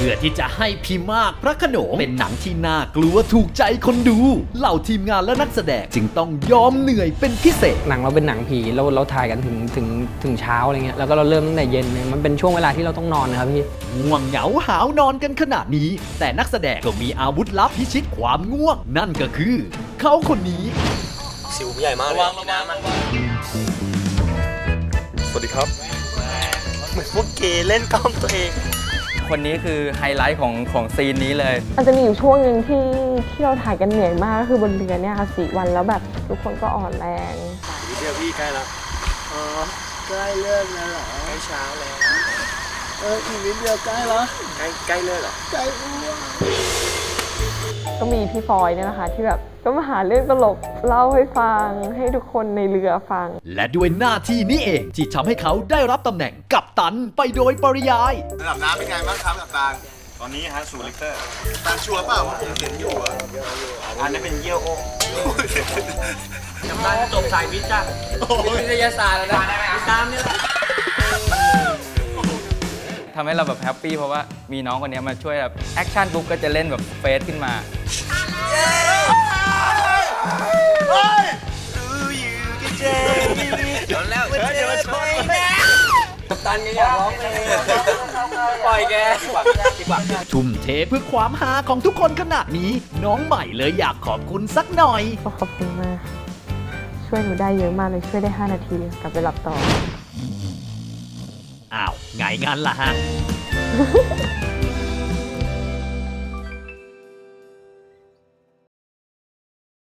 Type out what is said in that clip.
พื่อที่จะให้พี่มากพระโขนงเป็นหนังที่น่ากลัวถูกใจคนดู เหล่าทีมงานและนักแสดงจึงต้องยอมเหนื่อยเป็นพิเศษ หนังเราเป็นหนังผีเราเราถ่ายกันถึงถึงถึงเช้าอะไรเงี้ยแล้วก็เราเริ่มตั้งแต่เย็นเนี่ยมันเป็นช่วงเวลาที่เราต้องนอนนะครับพี่ง่วงเหงาหาวนอนกันขนาดนี้ แต่นักแสดงก็มีอาวุธลับพิชิตความง่วง นั่นก็คือ เขาคนนี้สิวใหญ่มากเลยระวังระวังสวัสดีครับ เหมือนพวกเกย์เล่นกล้องตัวเอง คนนี้คือไฮไลท์ของของซีนนี้เลย มันจะมีอยู่ช่วงหนึ่งที่ที่เราถ่ายกันเหนื่อยมากก็คือบนเรือเนี่ยค่ะสี่วันแล้วแบบทุกคนก็อ่อนแรง เดี๋ยวพี่ใกล้แล้วอ๋อใกล้เลิกแล้วเหรอใกล้เช้าแล้ว เอออีกนิดเดียวใกล้แล้วใกล้ใกล้เลิกเหรอใกล้อ้วก ก็มีพี่ฟอยเนี่ยนะคะ ที่แบบก็มาหาเรื่องตลกเล่าให้ฟัง ให้ทุกคนในเรือฟัง และด้วยหน้าที่นี้เองที่ทำให้เขาได้รับตำแหน่งกัปตันไปโดยปริยาย ระดับน้ำเป็นไงบ้างครับกับตาลตอนนี้ฮะศูนย์ลิตรตาลชัวร์เปล่าว่าผมเห็นอยู่อะอันนี้เป็นเยี่ยวโอ้จำได้จบสายวิทย์จ้ะวิทยาศาสตร์แล้วนะวิตามนี่แหละทำให้เราแบบแฮปปี้เพราะว่ามีน้องคนนี้มาช่วยแบบแอคชั่นปุ๊บก็จะเล่นแบบเฟสขึ้นมา กัปตันก็อยากร้องเพลงปล่อยแกดีกว่าดีกว่าทุ่มเทเพื่อความหาของทุกคนขนาดนี้ น้องใหม่เลยอยากขอบคุณสักหน่อยก็ขอบคุณมาก ช่วยหนูได้เยอะมากเลย ช่วยได้ 5 นาทีกลับไปหลับต่อ อ้าวไงงั้นล่ะฮะ